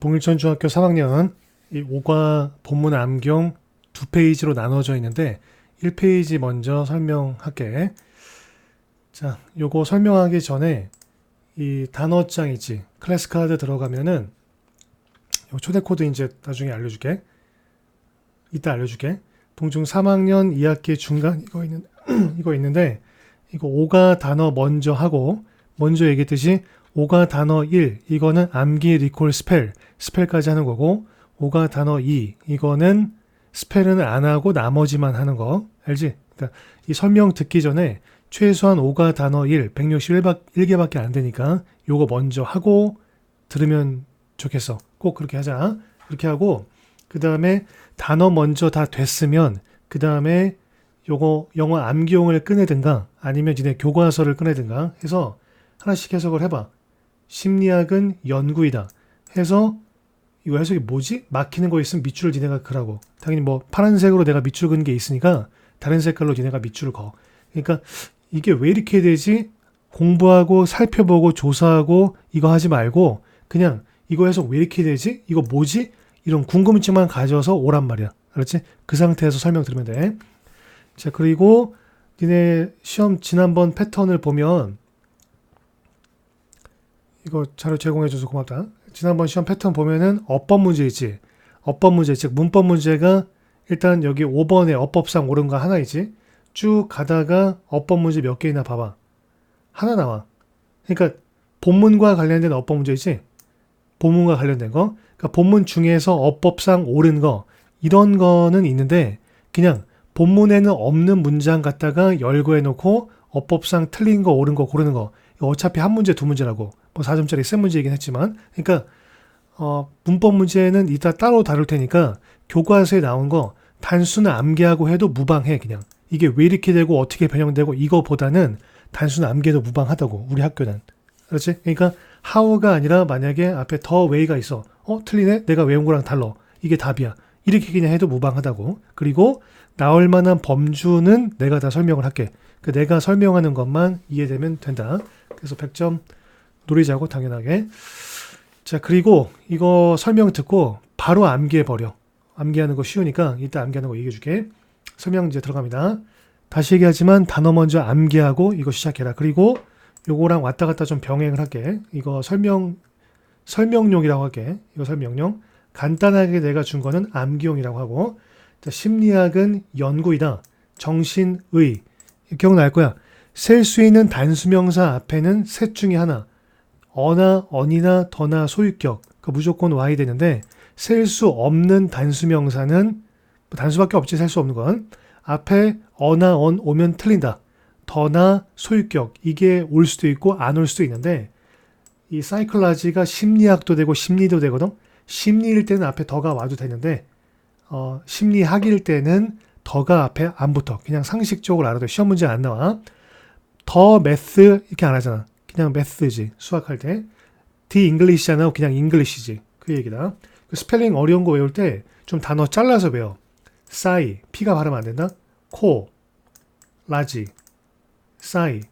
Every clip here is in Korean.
봉일천 중학교 3학년 이 5과 본문 암경 두 페이지로 나눠져 있는데 1페이지 먼저 설명할게. 자, 요거 설명하기 전에 이 단어장 있지. 클래스 카드 들어가면은 요 초대 코드 이제 나중에 알려줄게. 이따 알려줄게. 동중 3학년 2학기 중간 이거 있는 이거 있는데 이거 5가 단어 먼저 하고 먼저 얘기했듯이 5가 단어 1 이거는 암기 리콜 스펠 스펠까지 하는 거고 5가 단어 2 이거는 스펠은 안 하고 나머지만 하는 거 알지? 그러니까 이 설명 듣기 전에 최소한 5가 단어 1 161개밖에 안 되니까 요거 먼저 하고 들으면 좋겠어. 꼭 그렇게 하자. 그렇게 하고 그 다음에 단어 먼저 다 됐으면 그 다음에 요거 영어 암기용을 꺼내든가 아니면 니네 교과서를 꺼내든가 해서 하나씩 해석을 해봐. 심리학은 연구이다. 해서 이거 해석이 뭐지? 막히는 거 있으면 밑줄을 니네가 그라고. 당연히 뭐 파란색으로 내가 밑줄 그은 게 있으니까 다른 색깔로 니네가 밑줄을 거. 그러니까 이게 왜 이렇게 되지? 공부하고 살펴보고 조사하고 이거 하지 말고 그냥 이거 해석 왜 이렇게 되지? 이거 뭐지? 이런 궁금증만 가져서 오란 말이야. 알았지? 그 상태에서 설명 들으면 돼. 자, 그리고 니네 시험 지난번 패턴을 보면 이거 자료 제공해줘서 고맙다. 지난번 시험 패턴 보면은 어법 문제 있지. 어법 문제, 즉 문법 문제가 일단 여기 5번에 어법상 옳은 거 하나 있지. 쭉 가다가 어법 문제 몇 개 있나 봐봐. 하나 나와. 그러니까 본문과 관련된 어법 문제 있지. 본문과 관련된 거. 그러니까 본문 중에서 어법상 옳은 거 이런 거는 있는데 그냥 본문에는 없는 문장 갖다가 열거해 놓고 어법상 틀린 거 옳은 거 고르는 거 어차피 한 문제 두 문제라고 뭐 4점짜리 센 문제이긴 했지만. 그러니까 어, 문법 문제는 이따 따로 다룰 테니까 교과서에 나온 거 단순 암기하고 해도 무방해 그냥. 이게 왜 이렇게 되고 어떻게 변형되고 이거보다는 단순 암기해도 무방하다고 우리 학교는. 그렇지? 그러니까 how가 아니라 만약에 앞에 더 way가 있어. 어 틀리네? 내가 외운 거랑 달러 이게 답이야. 이렇게 그냥 해도 무방하다고. 그리고 나올 만한 범주는 내가 다 설명을 할게. 그 내가 설명하는 것만 이해되면 된다. 그래서 100점 노리자고 당연하게. 자 그리고 이거 설명 듣고 바로 암기해 버려. 암기하는 거 쉬우니까 이따 암기하는 거 얘기해 줄게. 설명 이제 들어갑니다. 다시 얘기하지만 단어 먼저 암기하고 이거 시작해라. 그리고 요거랑 왔다 갔다 좀 병행을 할게. 이거 설명 설명용이라고 할게. 이거 설명용. 간단하게 내가 준 거는 암기용이라고 하고. 자, 심리학은 연구이다. 정신의. 기억날 거야. 셀 수 있는 단수명사 앞에는 셋 중에 하나 어나 언이나 더나 소유격 그 무조건 와야 되는데 셀 수 없는 단수명사는 뭐 단수밖에 없지 셀 수 없는 건. 앞에 어나 언 오면 틀린다. 더나 소유격 이게 올 수도 있고 안 올 수도 있는데 이 사이클라지가 심리학도 되고 심리도 되거든? 심리일 때는 앞에 더가 와도 되는데 어, 심리학일 때는 더가 앞에 안 붙어. 그냥 상식적으로 알아도 시험 문제 안 나와. 더 매스 이렇게 안 하잖아 그냥 매스지. 수학할 때. D 잉글리시잖아 그냥 잉글리시지. 그 얘기다. 그 스펠링 어려운 거 외울 때 좀 단어 잘라서 외워. 싸이. P가 발음 안 된다? 코. 라지. 싸이.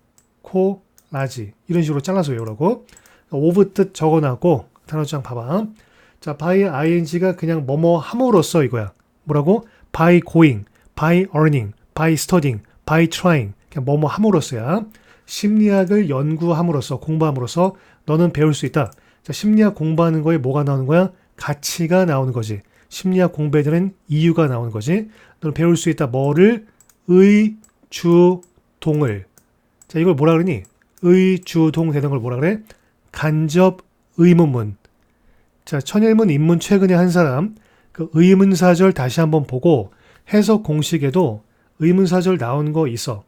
코. 라지. 이런 식으로 잘라서 외우라고. 오브 뜻 적어놨고 단어장 봐봐. 자 by ing가 그냥 뭐뭐 함으로써 이거야. 뭐라고? by going by earning by studying by trying. 그냥 뭐뭐 함으로써야 심리학을 연구함으로써 공부함으로써 너는 배울 수 있다. 자, 심리학 공부하는 거에 뭐가 나오는 거야? 가치가 나오는 거지. 심리학 공부에 대한 이유가 나오는 거지. 너는 배울 수 있다. 뭐를? 의, 주, 동을. 자, 이걸 뭐라 그러니? 의, 주, 동 되는 걸 뭐라 그래? 간접 의문문. 자, 천일문 입문 최근에 한 사람 그 의문사절 다시 한번 보고 해석 공식에도 의문사절 나온 거 있어.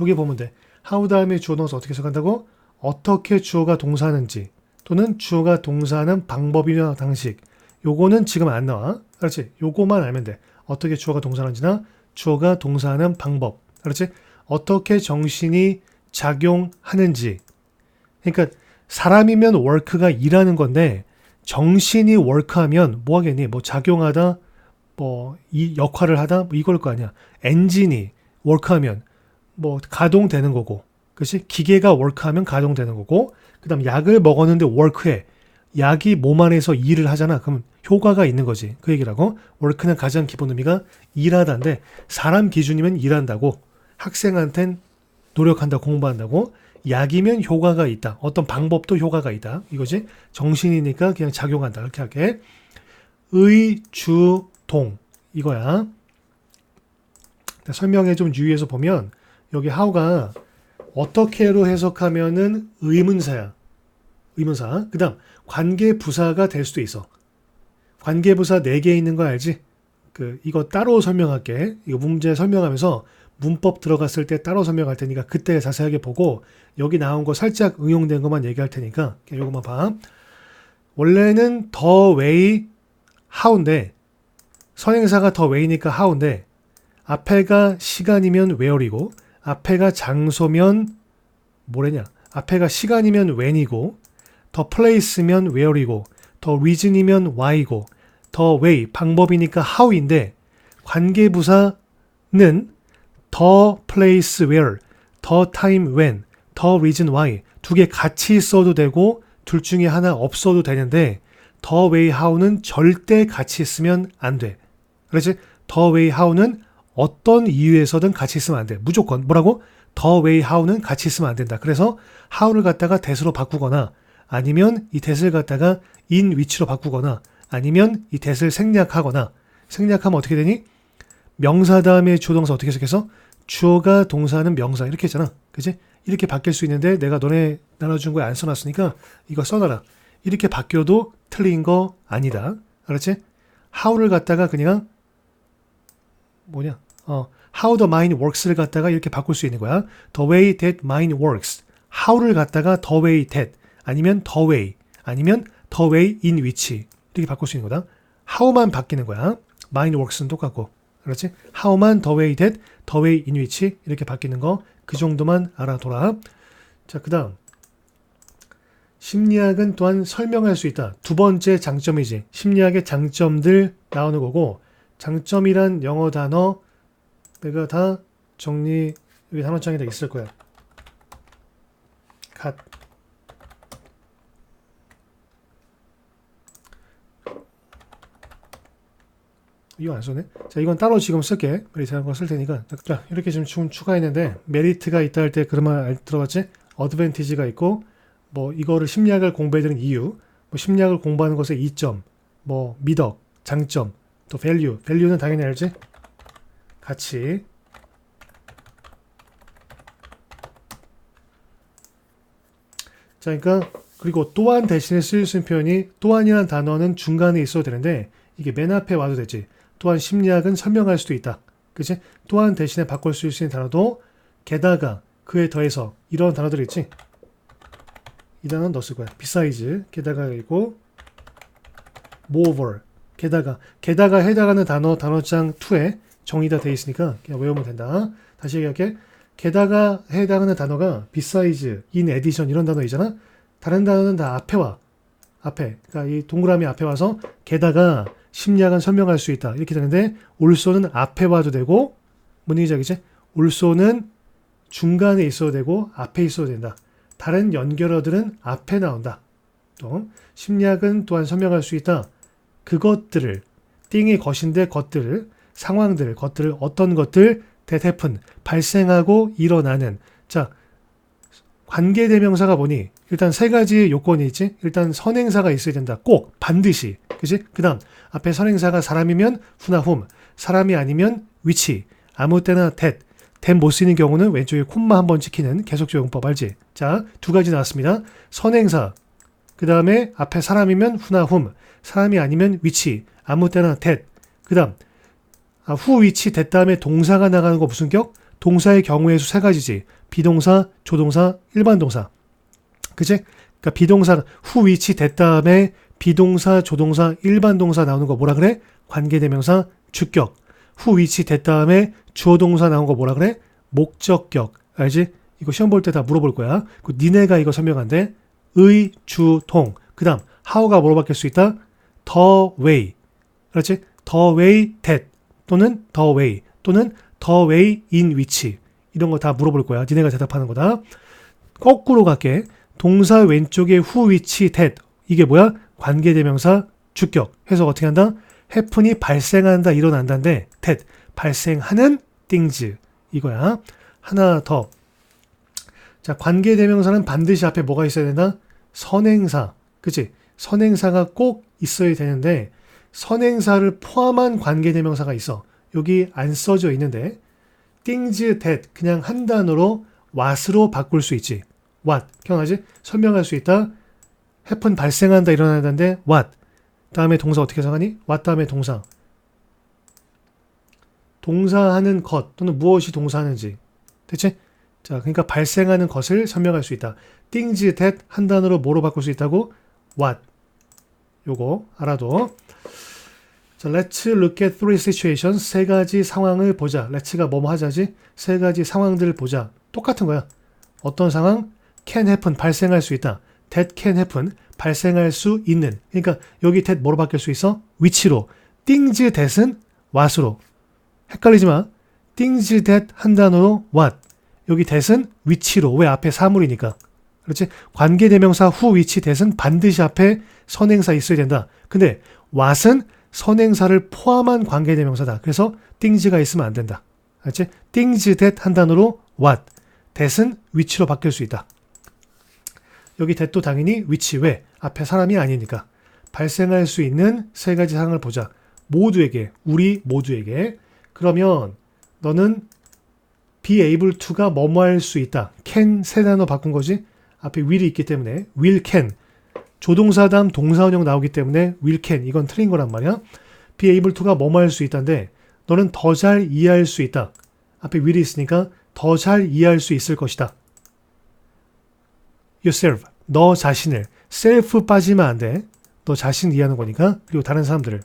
여기 보면 돼. How 다음에 주어 동사 어떻게 해석한다고? 어떻게 주어가 동사하는지 또는 주어가 동사하는 방법이나 방식. 요거는 지금 안 나와. 그렇지? 요거만 알면 돼. 어떻게 주어가 동사하는지나 주어가 동사하는 방법. 그렇지? 어떻게 정신이 작용하는지. 그러니까 사람이면 work가 일하는 건데 정신이 work하면 뭐 하겠니? 뭐 작용하다 뭐 이 역할을 하다 뭐 이걸 거 아니야. 엔진이 work하면 뭐 가동되는 거고 그렇지 기계가 워크하면 가동되는 거고 그 다음 약을 먹었는데 워크해 약이 몸 안에서 일을 하잖아. 그럼 효과가 있는 거지. 그 얘기라고. work는 가장 기본 의미가 일하다인데 사람 기준이면 일한다고 학생한텐 노력한다 공부한다고 약이면 효과가 있다. 어떤 방법도 효과가 있다. 이거지. 정신이니까 그냥 작용한다. 이렇게 할게. 의주동 이거야. 설명에 좀 유의해서 보면 여기 how가 어떻게로 해석하면은 의문사야. 의문사. 그 다음, 관계부사가 될 수도 있어. 관계부사 4개 있는 거 알지? 그, 이거 따로 설명할게. 이거 문제 설명하면서 문법 들어갔을 때 따로 설명할 테니까 그때 자세하게 보고 여기 나온 거 살짝 응용된 것만 얘기할 테니까 요것만 봐. 원래는 더 웨이 하우인데 선행사가 더 웨이니까 하우인데 앞에가 시간이면 웨어이고 앞에가 장소면 뭐래냐 앞에가 시간이면 when이고 더 place면 where이고 더 reason이면 why이고 더 way 방법이니까 how인데 관계부사는 더 place where 더 time when 더 reason why 두 개 같이 써도 되고 둘 중에 하나 없어도 되는데 더 way how는 절대 같이 쓰면 안 돼. 그렇지? 더 way how는 어떤 이유에서든 같이 쓰면 안 돼. 무조건 뭐라고? 더 way how는 같이 쓰면 안 된다. 그래서 how를 갖다가 that으로 바꾸거나 아니면 이 that을 갖다가 in which로 바꾸거나 아니면 이 that을 생략하거나 생략하면 어떻게 되니? 명사 다음에 주동사 어떻게 해석해서 주어가 동사는 명사 이렇게 했잖아. 그지? 이렇게 바뀔 수 있는데 내가 너네 나눠준 거에 안 써놨으니까 이거 써놔라. 이렇게 바뀌어도 틀린 거 아니다. 알았지? how를 갖다가 그냥 뭐냐? 어, how the mind works를 갖다가 이렇게 바꿀 수 있는 거야. the way that mind works. how를 갖다가 the way that 아니면 the way 아니면 the way in which 이렇게 바꿀 수 있는 거다. how만 바뀌는 거야. mind works는 똑같고. 그렇지? how만 the way that, the way in which 이렇게 바뀌는 거 그 정도만 알아둬라. 자, 그 다음. 심리학은 또한 설명할 수 있다. 두 번째 장점이지. 심리학의 장점들 나오는 거고 장점이란 영어 단어 내가 다 정리 여기 단어장에 다 있을 거야. 갓. 이거 안 써네? 자, 이건 따로 지금 쓸게. 메리트한 거쓸 테니까. 자, 이렇게 지금 추가했는데, 메리트가 있다 할 때 그런 말 들어봤지? 어드밴티지가 있고, 뭐, 이거를 심리학을 공부해야 되는 이유, 뭐, 심리학을 공부하는 것의 이점, 뭐, 미덕, 장점, 또 value. value는 당연히 알지? 가치. 자, 그러니까 그리고 또한 대신에 쓰일 수 있는 표현이 또한이라는 단어는 중간에 있어도 되는데 이게 맨 앞에 와도 되지. 또한 심리학은 설명할 수도 있다. 그치? 또한 대신에 바꿀 수 있는 단어도 게다가 그에 더해서 이런 단어들 있지? 이 단어는 넣었을 거야. besides 게다가 있고 moreover 게다가 게다가 해당하는 단어 단어장 2에 정의가 돼 있으니까 그냥 외우면 된다. 다시 얘기할게. 게다가 해당하는 단어가 besides, in addition 이런 단어이잖아. 다른 단어는 다 앞에 와. 앞에. 그러니까 이 동그라미 앞에 와서 게다가 심리학은 설명할 수 있다. 이렇게 되는데 올소는 앞에 와도 되고 알겠지? 올소는 중간에 있어도 되고 앞에 있어도 된다. 다른 연결어들은 앞에 나온다. 또 심리학은 또한 설명할 수 있다. 그것들을 띵이 것인데 것들을 상황들 것들을 어떤 것들 대태푼 발생하고 일어나는. 자 관계 대명사가 뭐니? 일단 세 가지 요건이 있지? 일단 선행사가 있어야 된다. 꼭 반드시. 그지 그다음 앞에 선행사가 사람이면 후나 훔 사람이 아니면 위치 아무 때나 that that 못 쓰는 경우는 왼쪽에 콤마 한 번 찍히는 계속적 용법 알지? 자 두 가지 나왔습니다. 선행사. 그 다음에 앞에 사람이면 후나 훔 사람이 아니면 위치 아무 때나 that 그 다음 아, 후 위치 됐 다음에 동사가 나가는 거 무슨 격? 동사의 경우의 수 세 가지지. 비동사, 조동사, 일반 동사. 그치? 그러니까 비동사 후 위치 됐 다음에 비동사, 조동사, 일반 동사 나오는 거 뭐라 그래? 관계대명사, 주격. 후 위치 됐 다음에 주어 동사 나온 거 뭐라 그래? 목적격. 알지? 이거 시험 볼 때 다 물어볼 거야. 그 니네가 이거 설명한대. 의, 주, 동. 그 다음 how가 뭐로 바뀔 수 있다? the way. 그렇지? the way that. 또는 the way 또는 the way in which 이런 거 다 물어볼 거야. 니네가 대답하는 거다. 거꾸로 갈게. 동사 왼쪽에 who, which, that 이게 뭐야? 관계대명사 주격. 해석 어떻게 한다? happen이 발생한다, 일어난다인데 that 발생하는 things 이거야. 하나 더. 자, 관계대명사는 반드시 앞에 뭐가 있어야 된다? 선행사. 그치? 선행사가 꼭 있어야 되는데 선행사를 포함한 관계대명사가 있어. 여기 안 써져 있는데 things that 그냥 한 단어로 what으로 바꿀 수 있지. what 기억나지? 설명할 수 있다. happen 발생한다 일어난다인데 what 다음에 동사 어떻게 해석하니? what 다음에 동사 동사하는 것 또는 무엇이 동사하는지 됐지? 자 그러니까 발생하는 것을 설명할 수 있다. things that 한 단어로 뭐로 바꿀 수 있다고? what 요거 알아도 자, let's look at three situations. 세 가지 상황을 보자. let's가 뭐뭐 하자지? 세 가지 상황들을 보자. 똑같은 거야. 어떤 상황? can happen. 발생할 수 있다. that can happen. 발생할 수 있는. 그러니까 여기 that 뭐로 바뀔 수 있어? 위치로. things that은 what으로. 헷갈리지 마. things that 한 단어로 what. 여기 that은 위치로. 왜 앞에 사물이니까. 그렇지? 관계대명사 후 위치 that은 반드시 앞에 선행사 있어야 된다. 근데 what은 선행사를 포함한 관계대명사다. 그래서 things가 있으면 안 된다. 알지? things that 한 단어로 what, that은 위치로 바뀔 수 있다. 여기 that도 당연히 위치 왜? 앞에 사람이 아니니까. 발생할 수 있는 세 가지 상황을 보자. 모두에게, 우리 모두에게. 그러면 너는 be able to가 뭐뭐 할 수 있다. can 세 단어 바꾼 거지? 앞에 will이 있기 때문에 will can 조동사 다음 동사원형 나오기 때문에 will can 이건 틀린 거란 말이야. be able to가 뭐뭐 할 수 있다인데 너는 더 잘 이해할 수 있다. 앞에 will이 있으니까 더 잘 이해할 수 있을 것이다. yourself 너 자신을 self 빠지면 안 돼. 너 자신 이해하는 거니까 그리고 다른 사람들을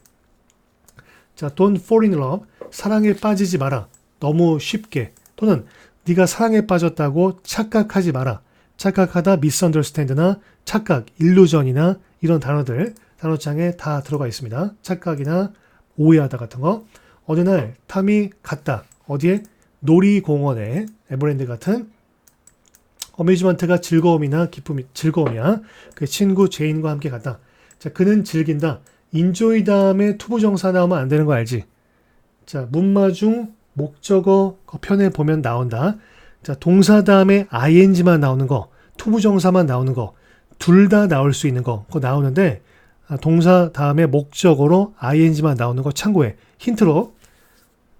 자 don't fall in love 사랑에 빠지지 마라. 너무 쉽게 또는 네가 사랑에 빠졌다고 착각하지 마라. 착각하다 misunderstand나 착각, 일루전이나 이런 단어들 단어장에 다 들어가 있습니다. 착각이나 오해하다 같은 거. 어느 날 탐이 갔다. 어디에? 놀이공원에 에버랜드 같은 어메이즈먼트가 즐거움이나 기쁨이 즐거움이야. 그 친구 제인과 함께 갔다. 자, 그는 즐긴다. 인조이 다음에 투부정사 나오면 안 되는 거 알지? 자, 문마중 목적어 그 편에 보면 나온다. 자, 동사 다음에 ing만 나오는 거, 투부정사만 나오는 거, 둘 다 나올 수 있는 거, 그거 나오는데 아, 동사 다음에 목적어로 ing만 나오는 거 참고해. 힌트로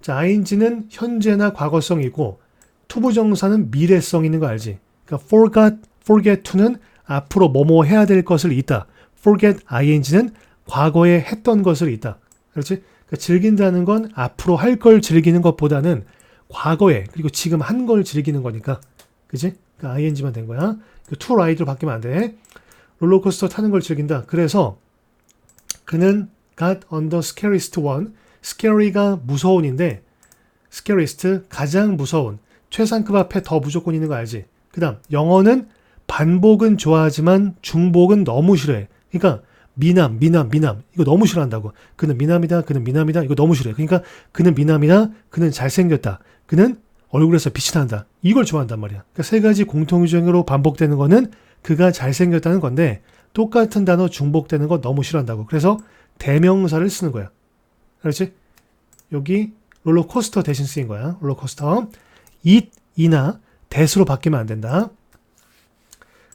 자, ing는 현재나 과거성이고 투부정사는 미래성 있는 거 알지? 그러니까 forgot, forget to는 앞으로 뭐뭐 해야 될 것을 있다. forget ing는 과거에 했던 것을 있다. 그렇지? 그러니까 즐긴다는 건 앞으로 할 걸 즐기는 것보다는 과거에 그리고 지금 한 걸 즐기는 거니까. 그지? 그러니까 ing만 된 거야. 그 ride로 바뀌면 안 돼. 롤러코스터 타는 걸 즐긴다. 그래서 그는 got on the scariest one. scary가 무서운인데 scariest 가장 무서운 최상급 앞에 더 무조건 있는 거 알지? 그 다음 영어는 반복은 좋아하지만 중복은 너무 싫어해. 그러니까 미남, 미남, 미남 이거 너무 싫어한다고. 그는 미남이다, 그는 미남이다 이거 너무 싫어해. 그러니까 그는 미남이다, 그는 잘생겼다, 그는 얼굴에서 빛이 난다. 이걸 좋아한단 말이야. 그러니까 세 가지 공통유형으로 반복되는 거는 그가 잘생겼다는 건데 똑같은 단어 중복되는 거 너무 싫어한다고. 그래서 대명사를 쓰는 거야. 그렇지? 여기 롤러코스터 대신 쓰인 거야. 롤러코스터. it, 이나 대수로 바뀌면 안 된다.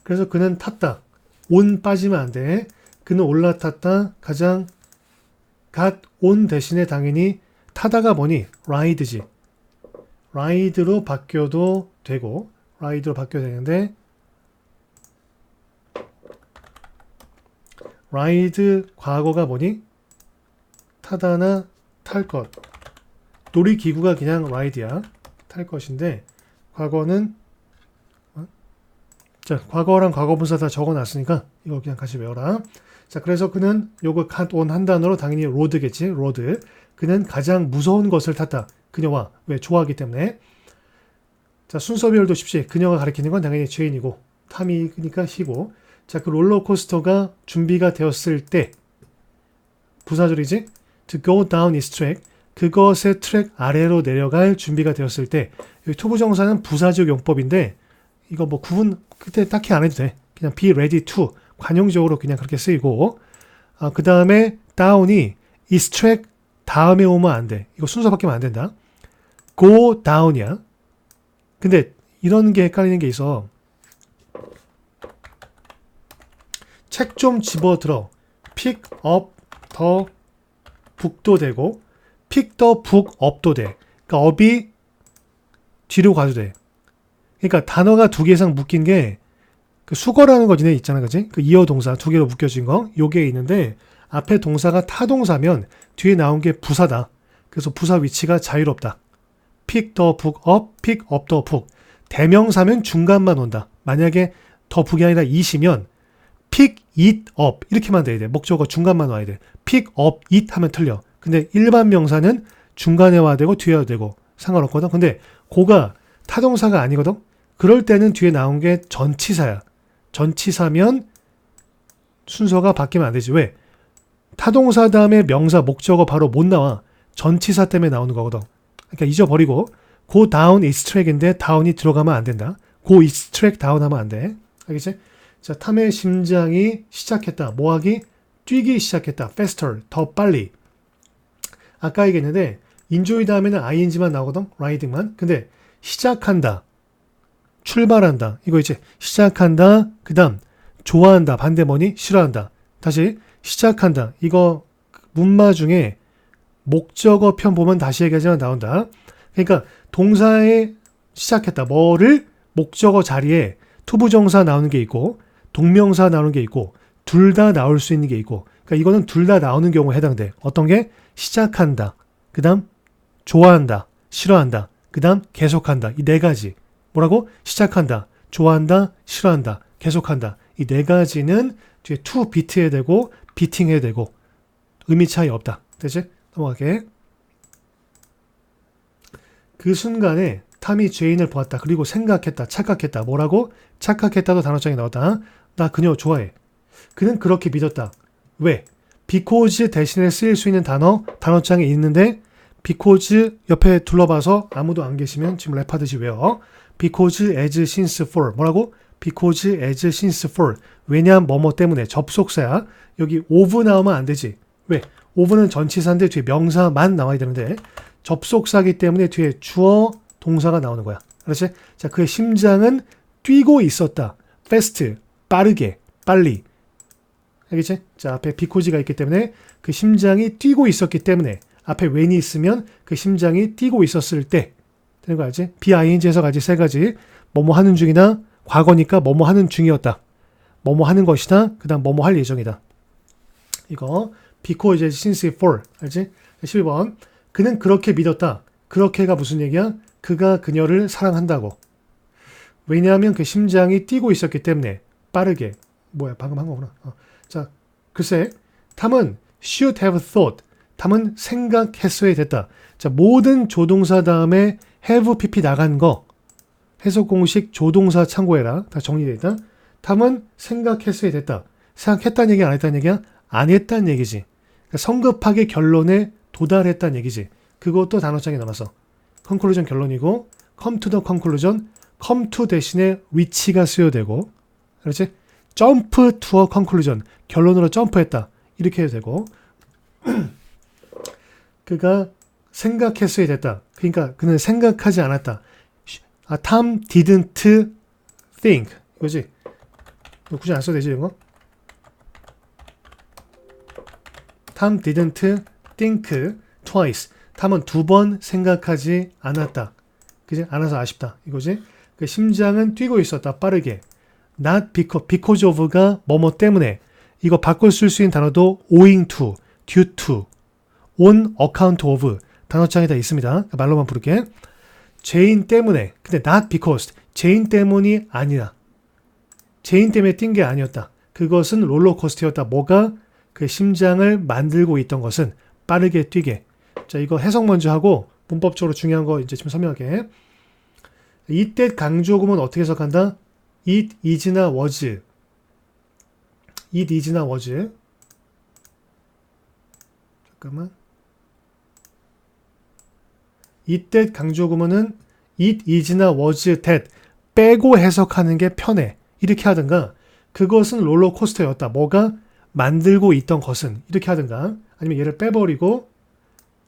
그래서 그는 탔다. 온 빠지면 안 돼. 그는 올라탔다. 가장 갓 온 대신에 당연히 타다가 뭐니? 라이드지. 라이드로 바뀌어도 되고 라이드로 바뀌어야 되는데 라이드 과거가 뭐니? 타다나 탈 것. 놀이기구가 그냥 라이드야. 탈 것인데 과거는 어? 자 과거랑 과거분사 다 적어놨으니까 이거 그냥 같이 외워라. 자 그래서 그는 요거 갓온한 단어로 당연히 로드겠지. 로드. 그는 가장 무서운 것을 탔다. 그녀와 왜 좋아하기 때문에 자 순서별도 쉽지. 그녀가 가리키는 건 당연히 죄인이고 탐이니까 희고 자, 그 롤러코스터가 준비가 되었을 때 부사절이지? To go down its track. 그것의 트랙 아래로 내려갈 준비가 되었을 때 여기 투부정사는 부사적 용법인데 이거 뭐 구분 그때 딱히 안 해도 돼. 그냥 be ready to 관용적으로 그냥 그렇게 쓰이고 아, 그 다음에 down이 is track 다음에 오면 안 돼. 이거 순서 바뀌면 안 된다. go down이야. 근데 이런 게 헷갈리는 게 있어. 책 좀 집어 들어. pick up the book도 되고 pick the book up도 돼. 그러니까 up이 뒤로 가도 돼. 그러니까 단어가 두 개 이상 묶인 게 그 수거라는 거 지네 있잖아, 그지? 그 이어 동사 두 개로 묶여진 거, 요게 있는데 앞에 동사가 타동사면 뒤에 나온 게 부사다. 그래서 부사 위치가 자유롭다. pick the book up, pick up the book. 대명사면 중간만 온다. 만약에 더 북이 아니라 이시면 pick it up 이렇게만 돼야 돼. 목적어 중간만 와야 돼. pick up it 하면 틀려. 근데 일반 명사는 중간에 와야 되고 뒤에 와야 되고 상관없거든. 근데 고가 타동사가 아니거든. 그럴 때는 뒤에 나온 게 전치사야. 전치사면 순서가 바뀌면 안 되지. 왜? 타동사 다음에 명사 목적어 바로 못 나와. 전치사 때문에 나오는 거거든. 그러니까 잊어버리고 go down is track인데 down이 들어가면 안 된다. go is track down 하면 안 돼. 알겠지? 자, 탐의 심장이 시작했다. 뭐 하기? 뛰기 시작했다. faster, 더 빨리. 아까 얘기했는데 enjoy 다음에는 ing만 나오거든. riding만. 근데 시작한다. 출발한다. 이거 이제 시작한다. 그 다음 좋아한다. 반대 뭐니? 싫어한다. 다시 시작한다. 이거 문마 중에 목적어 편 보면 다시 얘기하지만 나온다. 그러니까 동사에 시작했다. 뭐를 목적어 자리에 투부정사 나오는 게 있고 동명사 나오는 게 있고 둘 다 나올 수 있는 게 있고 그러니까 이거는 둘 다 나오는 경우에 해당돼. 어떤 게 시작한다. 그다음 좋아한다. 싫어한다. 그다음 계속한다. 이 네 가지. 뭐라고? 시작한다. 좋아한다. 싫어한다. 계속한다. 이 네 가지는 뒤에 to 비트해야 되고 비팅해야 되고 의미 차이 없다. 되지? 넘어갈게. 그 순간에 탐이 죄인을 보았다. 그리고 생각했다. 착각했다. 뭐라고? 착각했다도 단어장에 나왔다. 나 그녀 좋아해. 그는 그렇게 믿었다. 왜? because 대신에 쓰일 수 있는 단어 단어장에 있는데 because 옆에 둘러봐서 아무도 안 계시면 지금 랩하듯이 외워. Because as since for 뭐라고? because as since for 왜냐 뭐뭐 때문에 접속사야. 여기 of 나오면 안 되지. 왜? of는 전치사인데 뒤에 명사만 나와야 되는데 접속사기 때문에 뒤에 주어 동사가 나오는 거야. 그렇지? 자, 그의 심장은 뛰고 있었다. fast, 빠르게, 빨리. 알겠지? 자, 앞에 비코지가 있기 때문에 그 심장이 뛰고 있었기 때문에 앞에 when이 있으면 그 심장이 뛰고 있었을 때 되는 거 알지? BING에서 가지 세 가지. 뭐뭐 하는 중이나 과거니까 뭐뭐 하는 중이었다. 뭐뭐 하는 것이다. 그 다음 뭐뭐 할 예정이다. 이거 because since for 알지? 12번 그는 그렇게 믿었다. 그렇게가 무슨 얘기야? 그가 그녀를 사랑한다고. 왜냐하면 그 심장이 뛰고 있었기 때문에 빠르게 뭐야 방금 한 거구나. 어. 자 글쎄 탐은 should have thought 탐은 생각했어야 됐다. 자 모든 조동사 다음에 have pp 나간 거 해석 공식 조동사 참고해라. 다 정리돼 있다. 탐은 생각했어야 됐다. 생각했다는 얘기 안 했다는 얘기야? 안 했다는 얘기지. 그러니까 성급하게 결론에 도달했다는 얘기지. 그것도 단어장에 남아서 conclusion 결론이고 come to the conclusion come to 대신에 reach가 쓰여되고 그렇지? to a conclusion 결론으로 점프했다 이렇게 해도 되고 그가 생각했어야 됐다. 그러니까 그는 생각하지 않았다. 아, Tom didn't think 이거지. 굳이 안 써도 되지 이거? Tom didn't think twice. 탐은 두 번 생각하지 않았다. 그지? 않아서 아쉽다. 이거지? 그 심장은 뛰고 있었다. 빠르게. not because, because of가 뭐뭐 때문에. 이거 바꿔 쓸 수 있는 단어도 owing to, due to, on account of 단어장에 다 있습니다. 말로만 부를게. 죄인 때문에. 근데 not because. 죄인 때문이 아니라. 죄인 때문에 뛴 게 아니었다. 그것은 롤러코스터였다. 뭐가 그 심장을 만들고 있던 것은 빠르게 뛰게. 자, 이거 해석 먼저 하고 문법적으로 중요한 거 이제 지금 설명할게. 이때 강조구문 어떻게 해석한다? it is나 was. it is나 was. 잠깐만. 이때 강조구문은 it is나 was that 빼고 해석하는 게 편해. 이렇게 하든가 그것은 롤러코스터였다. 뭐가 만들고 있던 것은 이렇게 하든가 아니면 얘를 빼버리고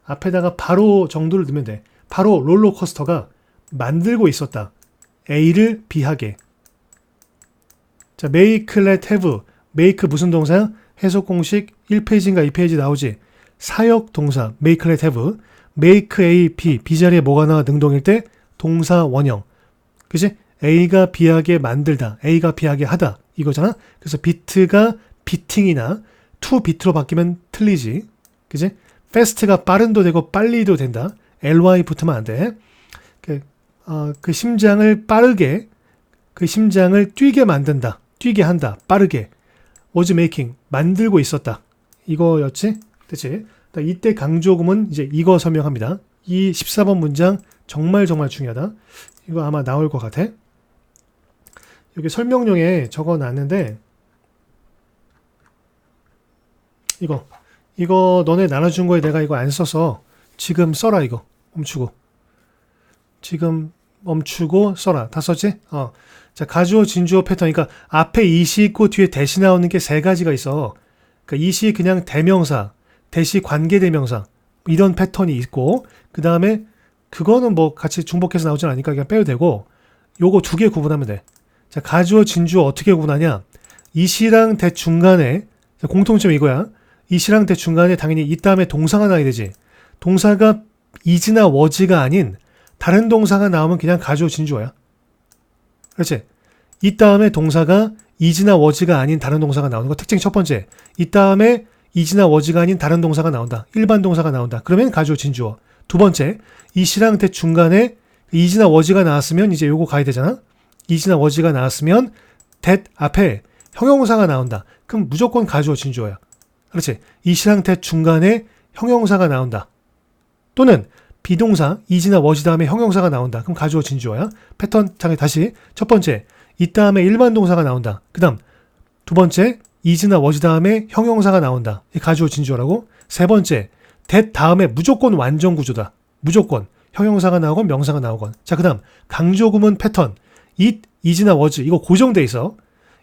앞에다가 바로 정도를 넣으면 돼. 바로 롤러코스터가 만들고 있었다. A를 B하게. 자, make, let, have. make 무슨 동사야? 해석 공식 1페이지인가 2페이지 나오지. 사역 동사 make, let, have. Make A, B. B 자리에 뭐가 나와 능동일 때 동사 원형. 그지? A가 B하게 만들다. A가 B하게 하다. 이거잖아. 그래서 비트가 비팅이나 to 비트로 바뀌면 틀리지. 그지? fast가 빠른도 되고 빨리도 된다. ly 붙으면 안 돼. 그, 어, 그 심장을 빠르게 그 심장을 뛰게 만든다. 뛰게 한다. 빠르게. was making 만들고 있었다. 이거였지? 됐지? 이때 강조금은 이제 이거 설명합니다. 이 14번 문장 정말 정말 중요하다. 이거 아마 나올 것 같아. 여기 설명용에 적어 놨는데 이거 이거 너네 나눠준 거에 내가 이거 안 써서 지금 써라 이거 멈추고 지금 멈추고 써라 다 썼지? 어. 자 가주어 진주어 패턴 그러니까 앞에 이시 있고 뒤에 대시 나오는 게 세 가지가 있어 그러니까 이시 그냥 대명사 대시 관계대명사 이런 패턴이 있고 그 다음에 그거는 뭐 같이 중복해서 나오진 않으니까 그냥 빼도 되고 요거 두 개 구분하면 돼. 자 가주어 진주어 어떻게 구분하냐 이시랑 대 중간에 공통점 이거야 이시랑 대 중간에 당연히 이 다음에 동사가 나야 되지. 동사가 이즈나 워즈가 아닌 다른 동사가 나오면 그냥 가주어 진주어야. 그렇지? 이 다음에 동사가 이즈나 워즈가 아닌 다른 동사가 나오는 거 특징 첫 번째. 이 다음에 이즈나 워즈가 아닌 다른 동사가 나온다. 일반 동사가 나온다. 그러면 가주어 진주어. 두 번째, 이시랑 대 중간에 이즈나 워즈가 나왔으면 이제 요거 가야 되잖아. 이즈나 워즈가 나왔으면 that 앞에 형용사가 나온다. 그럼 무조건 가주어 진주어야. 그렇지. 이 시랑태 중간에 형용사가 나온다. 또는 비동사 이지나 워지 다음에 형용사가 나온다. 그럼 가주어 진주어야. 패턴 장에 다시 첫 번째 이 다음에 일반 동사가 나온다. 그 다음 두 번째 이지나 워지 다음에 형용사가 나온다. 이 가주어 진주어라고. 세 번째 that 다음에 무조건 완전 구조다. 무조건 형용사가 나오건 명사가 나오건. 자, 그 다음 강조구문 패턴 it, is나 was 이거 고정돼 있어.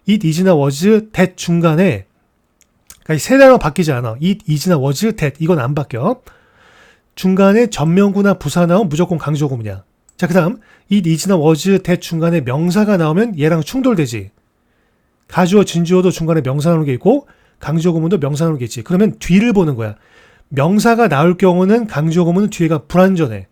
it, is나 was, that 중간에 그러니까 세 단어 바뀌지 않아. it, is나 was, that 이건 안 바뀌어. 중간에 전명구나 부사 나오면 무조건 강조구문이야. 자, 그 다음 it, is나 was, that 중간에 명사가 나오면 얘랑 충돌되지. 가주어, 진주어도 중간에 명사 나오는 게 있고 강조구문도 명사 나오는 게 있지. 그러면 뒤를 보는 거야. 명사가 나올 경우는 강조구문은 뒤에가 불완전해.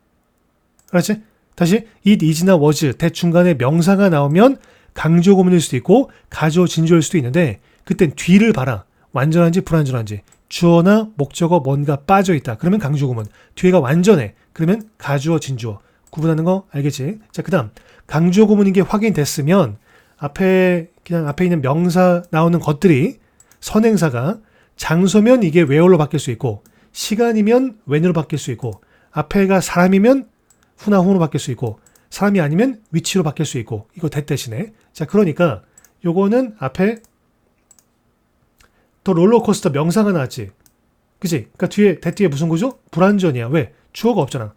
그렇지? 다시 it, is나 was, that 중간에 명사가 나오면 강조구문일 수도 있고 가주어, 진주어일 수도 있는데 그땐 뒤를 봐라. 완전한지 불완전한지 주어나 목적어 뭔가 빠져 있다. 그러면 강조구문. 뒤에가 완전해. 그러면 가주어 진주어. 구분하는 거 알겠지? 자, 그다음 강조구문인 게 확인됐으면 앞에 그냥 앞에 있는 명사 나오는 것들이 선행사가 장소면 이게 where로 바뀔 수 있고 시간이면 when으로 바뀔 수 있고 앞에가 사람이면 후나 후로 바뀔 수 있고 사람이 아니면 위치로 바뀔 수 있고 이거 대 대신에 자 그러니까 요거는 앞에 더 롤러코스터 명사가 나왔지. 그지? 그니까 뒤에, 대 뒤에 무슨 구조? 불완전이야. 왜? 주어가 없잖아.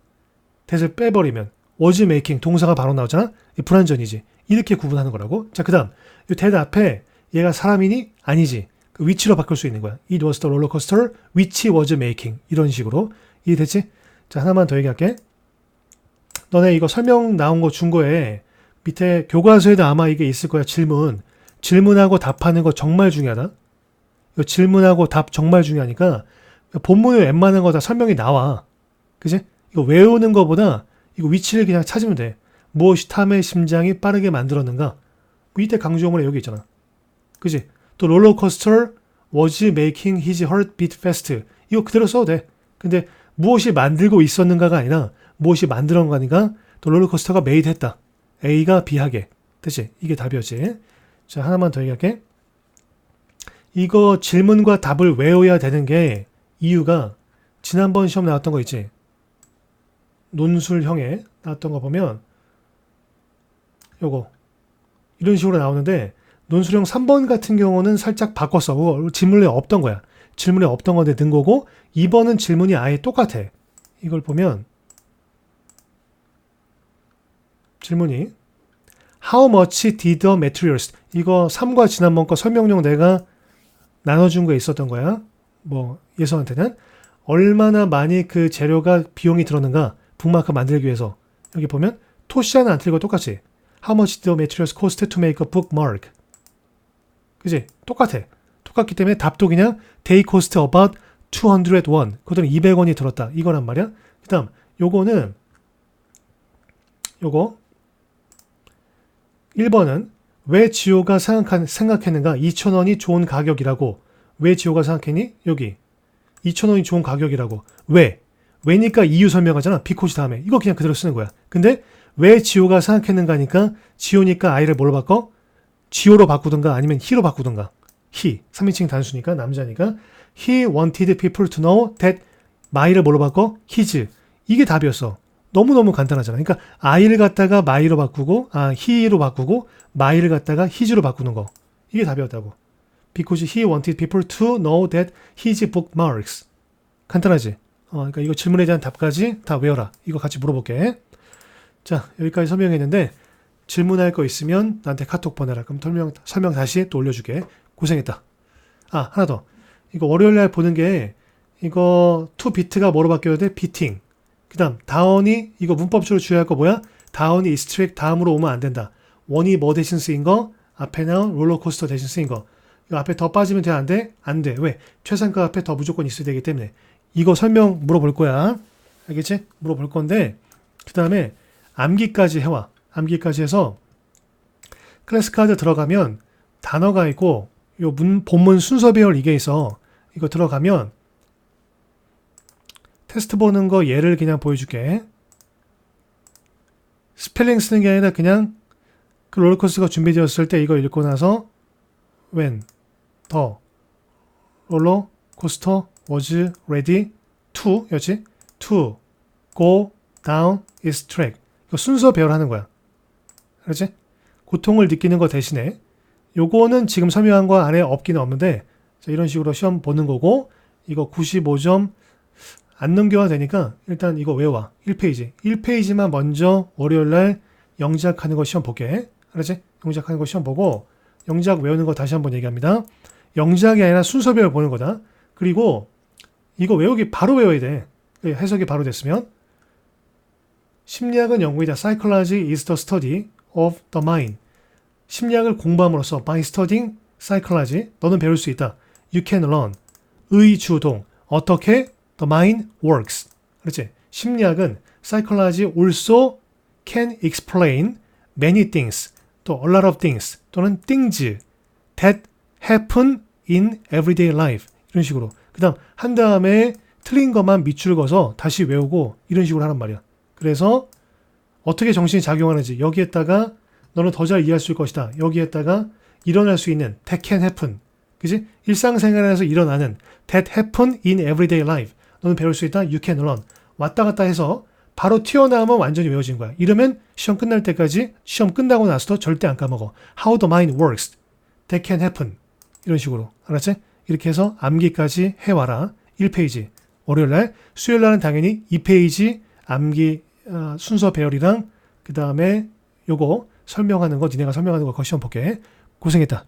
대을 빼버리면. was making 동사가 바로 나오잖아? 이 불완전이지. 이렇게 구분하는 거라고. 자, 그 다음. 이 대답 앞에 얘가 사람이니? 아니지. 그 위치로 바꿀 수 있는 거야. It was the roller coaster which was making. 이런 식으로. 이해됐지? 자, 하나만 더 얘기할게. 너네 이거 설명 나온 거 준 거에 밑에 교과서에도 아마 이게 있을 거야. 질문. 질문하고 답하는 거 정말 중요하다. 질문하고 답 정말 중요하니까 본문에 웬만한 거 다 설명이 나와. 그지? 이거 외우는 것보다 이거 위치를 그냥 찾으면 돼. 무엇이 탐의 심장이 빠르게 만들었는가? 뭐 이때 강조문에 여기 있잖아. 그지? 또 롤러코스터 was making his heart beat fast. 이거 그대로 써도 돼. 근데 무엇이 만들고 있었는가가 아니라 무엇이 거니까 또 롤러코스터가 made 했다. A가 B하게. 됐지? 이게 답이었지. 자, 하나만 더 얘기할게. 이거 질문과 답을 외워야 되는 게 이유가 지난번 시험 나왔던 거 있지. 논술형에 나왔던 거 보면 요거 이런 식으로 나오는데 논술형 3번 같은 경우는 살짝 바꿨어. 질문에 없던 거야. 질문에 없던 건데 든 거고 2번은 질문이 아예 똑같아. 이걸 보면 질문이 How much did the materials 이거 3과 지난번 거 설명용 내가 나눠준 거 있었던 거야. 뭐 예서한테는 얼마나 많이 그 재료가 비용이 들었는가 북마크 만들기 위해서 여기 보면 토시아는 안 틀리고 똑같이 How much the materials cost to make a bookmark 그지? 똑같아. 똑같기 때문에 답도 그냥 they cost about 200 won. 그것들은 200원이 들었다. 이거란 말이야. 그 다음 요거는 요거 1번은 왜 지호가 생각한, 생각했는가 2,000원이 좋은 가격이라고 왜 지호가 생각했니? 여기 2,000원이 좋은 가격이라고 왜? 왜니까 이유 설명하잖아 비코시 다음에 이거 그냥 그대로 쓰는 거야 근데 왜 지호가 생각했는가니까 지호니까 아이를 뭘로 바꿔? 지호로 바꾸든가 아니면 he로 바꾸든가. he 3인칭 단수니까 남자니까. He wanted people to know that my를 뭘로 바꿔? his. 이게 답이었어. 너무너무 간단하잖아. 그러니까 I를 갖다가 my로 바꾸고 아 he로 바꾸고 my를 갖다가 his로 바꾸는 거. 이게 답이었다고. Because he wanted people to know that his bookmarks. 간단하지? 어, 그러니까 이거 질문에 대한 답까지 다 외워라. 이거 같이 물어볼게 자 여기까지 설명했는데 질문할 거 있으면 나한테 카톡 보내라 그럼 설명, 설명 다시 또 올려줄게 고생했다 아 하나 더 이거 월요일 날 보는 게 이거 투 비트가 뭐로 바뀌어야 돼? 비팅 그 다음 다운이 이거 문법적으로 주의할 거 뭐야? 다운이 이스트랙 다음으로 오면 안 된다. 원이 뭐 대신 쓰인 거? 앞에 나온 롤러코스터 대신 쓰인 거. 이거 앞에 더 빠지면 돼? 안 돼? 안 돼. 왜? 최상가 앞에 더 무조건 있어야 되기 때문에. 이거 설명 물어볼 거야. 알겠지? 물어볼 건데 그 다음에 암기까지 해와. 암기까지 해서 클래스 카드 들어가면 단어가 있고 요 문, 본문 순서 배열 이게 있어. 이거 들어가면 테스트 보는 거 예를 그냥 보여줄게. 스펠링 쓰는 게 아니라 그냥 그 롤러코스터가 준비되었을 때 이거 읽고 나서 when the roller coaster was ready to 였지? to go down its track 순서 배열하는 거야. 그렇지? 고통을 느끼는 거 대신에 요거는 지금 설명한 거 안에 없기는 없는데 자, 이런 식으로 시험 보는 거고 이거 95점 안 넘겨야 되니까 일단 이거 외워. 1페이지. 1페이지만 먼저 월요일 날 영작하는 거 시험 볼게. 알았지? 영작하는 거 시험 보고 영작 외우는 거 다시 한번 얘기합니다. 영작이 아니라 순서별로 보는 거다. 그리고 이거 외우기 바로 외워야 돼. 해석이 바로 됐으면 심리학은 연구이다. Psychology is the study of the mind. 심리학을 공부함으로써 by studying psychology 너는 배울 수 있다. You can learn. 의주동. 어떻게? The mind works. 그렇지? 심리학은 psychology also can explain many things, 또 a lot of things, 또는 things that happen in everyday life. 이런 식으로. 그 다음, 한 다음에 틀린 것만 밑줄 그어서 다시 외우고 이런 식으로 하란 말이야. 그래서 어떻게 정신이 작용하는지 여기에다가 너는 더 잘 이해할 수 있을 것이다. 여기에다가 일어날 수 있는 that can happen. 그지? 일상생활에서 일어나는 that happen in everyday life. 너는 배울 수 있다. You can learn. 왔다 갔다 해서 바로 튀어나오면 완전히 외워진 거야. 이러면 시험 끝날 때까지 시험 끝나고 나서도 절대 안 까먹어. How the mind works. That can happen. 이런 식으로. 알았지? 이렇게 해서 암기까지 해와라. 1페이지. 월요일 날. 수요일 날은 당연히 2페이지 암기 어, 순서 배열이랑 그 다음에 요거 설명하는 거 니네가 설명하는 거 그거 시험 볼게. 고생했다.